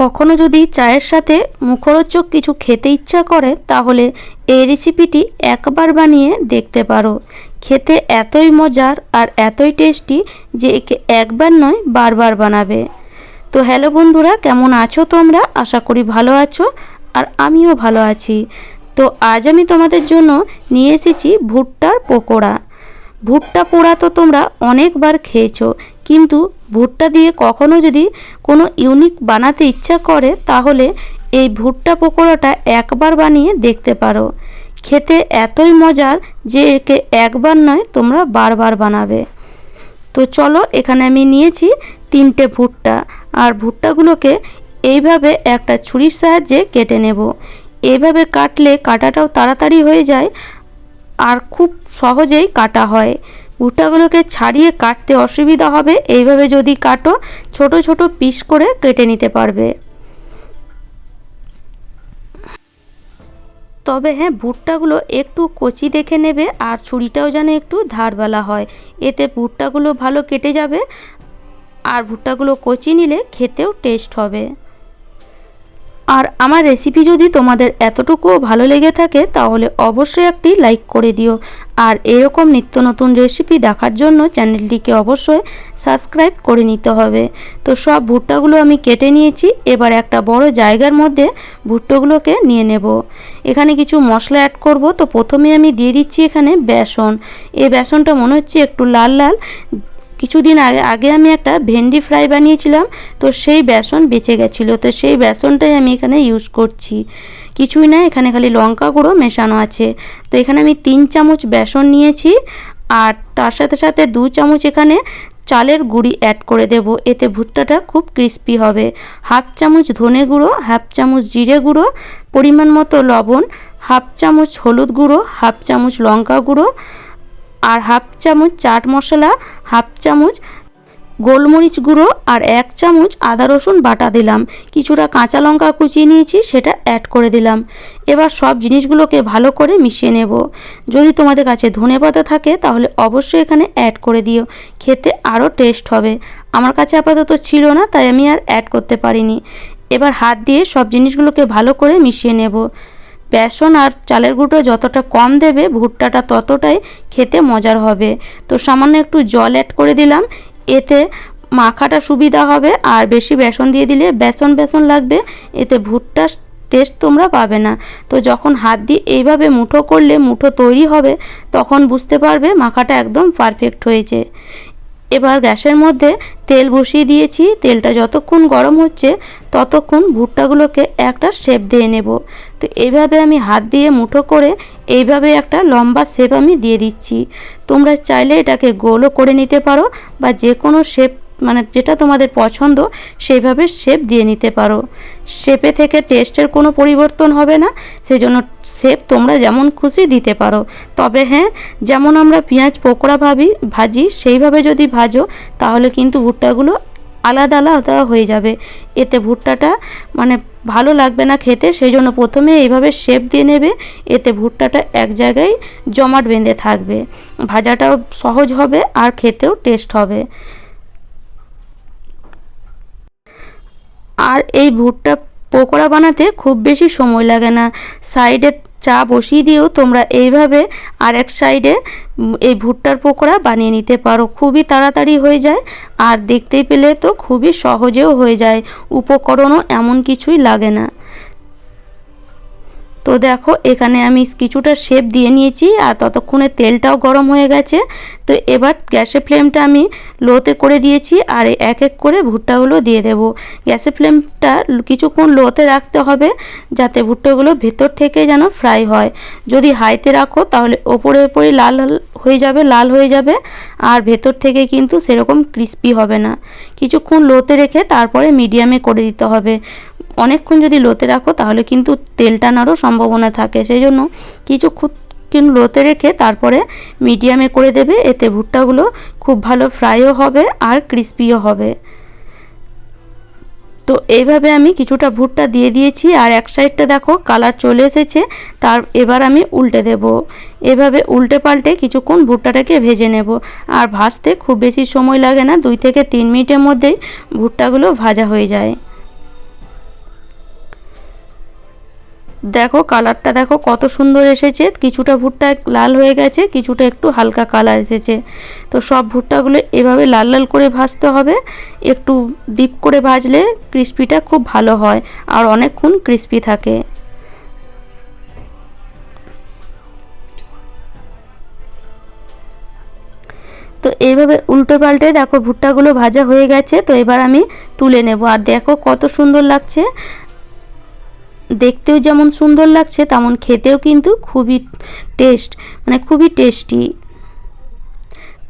কখনো যদি চায়ের সাথে মুখরোচক কিছু খেতে ইচ্ছা করে, তাহলে এই রেসিপিটি একবার বানিয়ে দেখতে পারো। খেতে এতই মজার আর এতই টেস্টি যে একে একবার নয়, বারবার বানাবে। তো হ্যালো বন্ধুরা, কেমন আছো তোমরা? আশা করি ভালো আছো আর আমিও ভালো আছি। তো আজ আমি তোমাদের জন্য নিয়ে এসেছি ভুট্টার পকোড়া। ভুট্টা পোড়া তো তোমরা অনেকবার খেয়েছো কিন্তু ভুট্টা দিয়ে কখনো যদি কোনো ইউনিক বানাতে ইচ্ছা করে, তাহলে এই ভুট্টা পকোড়াটা একবার বানিয়ে দেখতে পারো। খেতে এতই মজার যে একে একবার নয়, তোমরা বারবার বানাবে। তো চলো, এখানে আমি নিয়েছি তিনটে ভুট্টা। আর ভুট্টাগুলোকে এইভাবে একটা ছুরির সাহায্যে কেটে নেব। এইভাবে কাটলে কাটাটাও তাড়াতাড়ি হয়ে যায় আর খুব সহজেই কাটা হয়। ভুট্টাগুলোকে ছাড়িয়ে কাটতে অসুবিধা হবে। এইভাবে যদি কাটো, ছোট ছোট পিস করে কেটে নিতে পারবে। তবে হ্যাঁ ভুট্টাগুলো একটু কচি দেখে নেবে আর ছুরিটাও যেন একটু ধারবেলা হয়। এতে ভুট্টাগুলো ভালো কেটে যাবে আর ভুট্টাগুলো কচি নিলে খেতেও টেস্ট হবে। আর আমার রেসিপি যদি তোমাদের এতটুকুও ভালো লেগে থাকে, তাহলে অবশ্যই একটি লাইক করে দিও। আর এরকম নিত্য নতুন রেসিপি দেখার জন্য চ্যানেলটিকে অবশ্যই সাবস্ক্রাইব করে নিতে হবে। তো সব ভুট্টাগুলো আমি কেটে নিয়েছি, এবার একটা বড় জায়গার মধ্যে ভুট্টোগুলোকে নিয়ে নেব। এখানে কিছু মশলা অ্যাড করব, তো প্রথমে আমি দিয়ে দিচ্ছি এখানে বেসন। এই বেসনটা মনে হচ্ছে একটু লাল লাল কিছুদিন আগে আগে আমি একটা ভেন্ডি ফ্রাই বানিয়েছিলাম, তো সেই বেসন বেঁচে গেছিল। তো সেই বেসনটাই আমি এখানে ইউজ করছি। কিছুই না, এখানে খালি লঙ্কা গুঁড়ো মেশানো আছে। তো এখানে আমি তিন চামচ বেসন নিয়েছি, আর তার সাথে সাথে দু চামচ এখানে চালের গুঁড়ি অ্যাড করে দেব। এতে ভুট্টাটা খুব ক্রিস্পি হবে। হাফ চামচ ধনে গুঁড়ো, হাফ চামচ জিরে গুঁড়ো, পরিমাণ মতো লবণ, হাফ চামচ হলুদ গুঁড়ো, হাফ চামচ লঙ্কা গুঁড়ো আর হাফ চামচ চাট মশলা, হাফ চামচ গোলমরিচ গুঁড়ো আর এক চামচ আদা রসুন বাটা দিলাম। কিছুটা কাঁচা লঙ্কা কুচিয়ে নিয়েছি, সেটা অ্যাড করে দিলাম। এবার সব জিনিসগুলোকে ভালো করে মিশিয়ে নেব। যদি তোমাদের কাছে ধনে পাতা থাকে, তাহলে অবশ্যই এখানে অ্যাড করে দিও। খেতে আরও টেস্ট হবে। আমার কাছে আপাতত ছিল না, তাই আমি আর অ্যাড করতে পারিনি। এবার হাত দিয়ে সব জিনিসগুলোকে ভালো করে মিশিয়ে নেব। বেসন আর চালের গুঁড়ো যতটা কম দেবে, ভুট্টাটা ততটাই খেতে মজার হবে। তো সামান্য একটু জল অ্যাড করে দিলাম। এতে মাখাটা সুবিধা হবে আর বেশি বেসন দিয়ে দিলে বেসন বেসন লাগবে। এতে ভুট্টা টেস্ট তোমরা পাবে না। তো যখন হাত দিয়ে এইভাবে মুঠো করলে মুঠো তৈরি হবে, তখন বুঝতে পারবে মাখাটা একদম পারফেক্ট হয়েছে। এবার গ্যাসের মধ্যে তেল বসিয়ে দিয়েছি। তেলটা যতক্ষণ গরম হচ্ছে, ততক্ষণ ভুট্টাগুলোকে একটা শেপ দিয়ে নেব। তো এইভাবে আমি হাত দিয়ে মুঠো করে এইভাবে একটা লম্বা শেপ আমি দিয়ে দিচ্ছি। তোমরা চাইলে এটাকে গোলও করে নিতে পারো বা যে কোনো শেপ মানে যেটা তোমাদের পছন্দ, সেইভাবে শেপ দিয়ে নিতে পারো। শেপে থেকে টেস্টের কোনো পরিবর্তন হবে না, সেজন্য শেপ তোমরা যেমন খুশি দিতে পারো। তবে হ্যাঁ যেমন আমরা পেঁয়াজ পকোড়া ভাবি, ভাজি, সেইভাবে যদি ভাজো, তাহলে কিন্তু ভুট্টাগুলো আলাদা আলাদা হয়ে যাবে। এতে ভুট্টাটা মানে ভালো লাগবে না খেতে সেই জন্য প্রথমে এইভাবে শেপ দিয়ে নেবে। এতে ভুট্টাটা এক জায়গায় জমাট বেঁধে থাকবে। ভাজাটাও সহজ হবে আর খেতেও টেস্ট হবে। আর এই ভুট্টা পকোড়া বানাতে খুব বেশি সময় লাগে না। সাইডে চা বসিয়ে দিয়েও তোমরা এইভাবে আর এক সাইডে এই ভুট্টার পকোড়া বানিয়ে নিতে পারো। খুবই তাড়াতাড়ি হয়ে যায় আর দেখতে পেলে তো খুবই সহজেও হয়ে যায়। উপকরণও এমন কিছুই লাগে না। তো দেখো, এখানে আমি কিছুটা শেপ দিয়ে নিয়েছি আর ততক্ষণে তেলটাও গরম হয়ে গেছে। তো এবার গ্যাসের ফ্লেমটা আমি লোতে করে দিয়েছি আর এক এক করে ভুট্টাগুলো দিয়ে দেব। গ্যাসের ফ্লেমটা কিছুক্ষণ লোতে রাখতে হবে যাতে ভুট্টাগুলো ভেতর থেকে যেন ফ্রাই হয়। যদি হাইতে রাখো তাহলে ওপরে ওপরে লাল হয়ে যাবে, লাল হয়ে যাবে আর ভেতর থেকে কিন্তু সেরকম ক্রিস্পি হবে না। কিছুক্ষণ লোতে রেখে তারপরে মিডিয়ামে করে দিতে হবে। অনেকক্ষণ যদি লোতে রাখো, তাহলে কিন্তু তেল টানারও সম্ভাবনা থাকে। সেই জন্য কিছুক্ষণ কিন্তু লোতে রেখে তারপরে মিডিয়ামে করে দেবে। এতে ভুট্টাগুলো খুব ভালো ফ্রাইও হবে আর ক্রিস্পিও হবে। তো এইভাবে আমি কিছুটা ভুট্টা দিয়ে দিয়েছি। আর এক সাইডটা দেখো, কালার চলে এসেছে। তার এবার আমি উল্টে দেব। এভাবে উল্টে পাল্টে কিছুক্ষণ ভুট্টাটাকে ভেজে নেব। আর ভাজতে খুব বেশি সময় লাগে না। দুই থেকে তিন মিনিটের মধ্যেই ভুট্টাগুলো ভাজা হয়ে যায়। দেখো কালারটা দেখো কত সুন্দর এসেছে। কিছুটা ভুট্টা লাল হয়ে গেছে, কিছুটা একটু হালকা কালার এসেছে। তো সব ভুট্টাগুলো এভাবে লাল লাল করে ভাজতে হবে। একটু ডিপ করে ভাজলে ক্রিস্পিটা খুব ভালো হয় আর অনেকক্ষণ ক্রিস্পি থাকে। তো এইভাবে উল্টো পাল্টে দেখো ভুট্টাগুলো ভাজা হয়ে গেছে, তো এবার আমি তুলে নেব। আর দেখো কত সুন্দর লাগছে। দেখতেও যেমন সুন্দর লাগছে, তেমন খেতেও কিন্তু খুবই টেস্ট মানে খুবই টেস্টি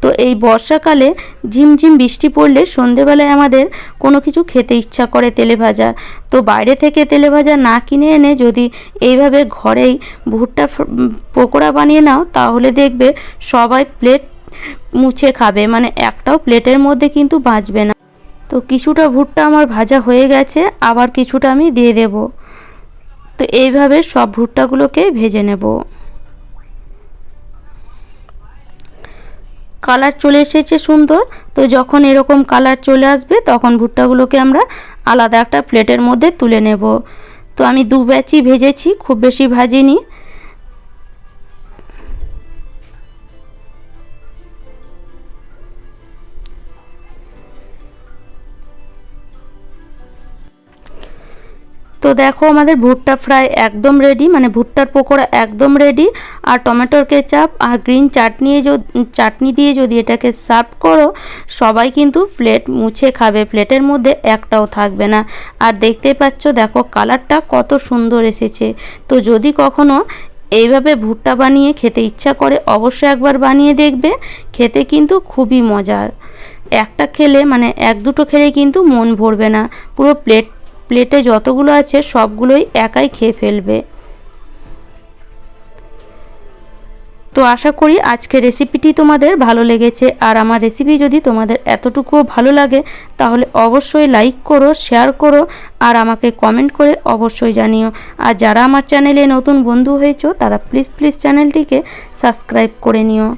তো এই বর্ষাকালে ঝিমঝিম বৃষ্টি পড়লে সন্ধেবেলায় আমাদের কোনো কিছু খেতে ইচ্ছা করে তেলে ভাজা। তো বাইরে থেকে তেলে ভাজা না কিনে এনে যদি এইভাবে ঘরেই ভুট্টা পকোড়া বানিয়ে নাও, তাহলে দেখবে সবাই প্লেট মুছে খাবে মানে একটাও প্লেটের মধ্যে কিন্তু বাঁচবে না। তো কিছুটা ভুট্টা আমার ভাজা হয়ে গেছে, আবার কিছুটা আমি দিয়ে দেব। তো এইভাবে সব ভুট্টাগুলোকে ভেজে নেব। কালার চলে এসেছে সুন্দর। তো যখন এরকম কালার চলে আসবে, তখন ভুট্টাগুলোকে আমরা আলাদা একটা প্লেটের মধ্যে তুলে নেব। তো আমি দু ব্যাচই ভেজেছি, খুব বেশি ভাজিনি। তো দেখো আমাদের ভুট্টা ফ্রাই একদম রেডি মানে ভুট্টার পকোড়া একদম রেডি আর টমেটোর কেচাপ আর গ্রিন চাটনি চাটনি দিয়ে যদি এটাকে সার্ভ করো, সবাই কিন্তু প্লেট মুছে খাবে প্লেটের মধ্যে একটাও থাকবে না। আর দেখতে পাচ্ছ, দেখো কালারটা কত সুন্দর এসেছে। তো যদি কখনো এইভাবে ভুট্টা বানিয়ে খেতে ইচ্ছা করে, অবশ্যই একবার বানিয়ে দেখবে, খেতে কিন্তু খুবই মজার। একটা খেলে মানে এক দুটো খেলে কিন্তু মন ভরবে না। পুরো প্লেট প্লেটে যতগুলো আছে, সবগুলোই একাই খেয়ে ফেলবে। তো আশা করি আজকের রেসিপিটি তোমাদের ভালো লেগেছে। আর আমার রেসিপি যদি তোমাদের এতটুকুও ভালো লাগে, তাহলে অবশ্যই লাইক করো শেয়ার করো, আর আমাকে কমেন্ট করে অবশ্যই জানিও। আর যারা আমার চ্যানেলে নতুন বন্ধু হয়েছো, তারা প্লিজ প্লিজ চ্যানেলটিকে সাবস্ক্রাইব করে নিও।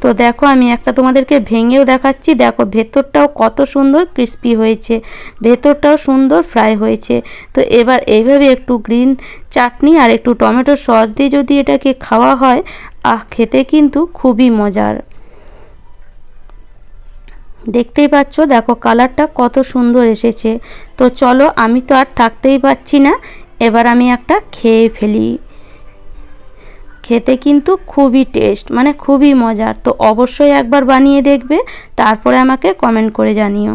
তো দেখো, আমি একটা তোমাদেরকে ভেঙেও দেখাচ্ছি। দেখো, ভেতরটাও কত সুন্দর ক্রিস্পি হয়েছে। ভেতরটাও সুন্দর ফ্রাই হয়েছে। তো এবার এইভাবে একটু গ্রিন চাটনি আর একটু টমেটো সস দিয়ে যদি এটাকে খাওয়া হয়, আহ, খেতে কিন্তু খুবই মজার। দেখতেই পাচ্ছ, দেখো কালারটা কত সুন্দর এসেছে। তো চলো, আমি তো আর থাকতেই পাচ্ছি না। এবার আমি একটা খেয়ে ফেলি। খেতে কিন্তু খুবই টেস্ট মানে খুবই মজার। তো অবশ্যই একবার বানিয়ে দেখবে, তারপরে আমাকে কমেন্ট করে জানিও।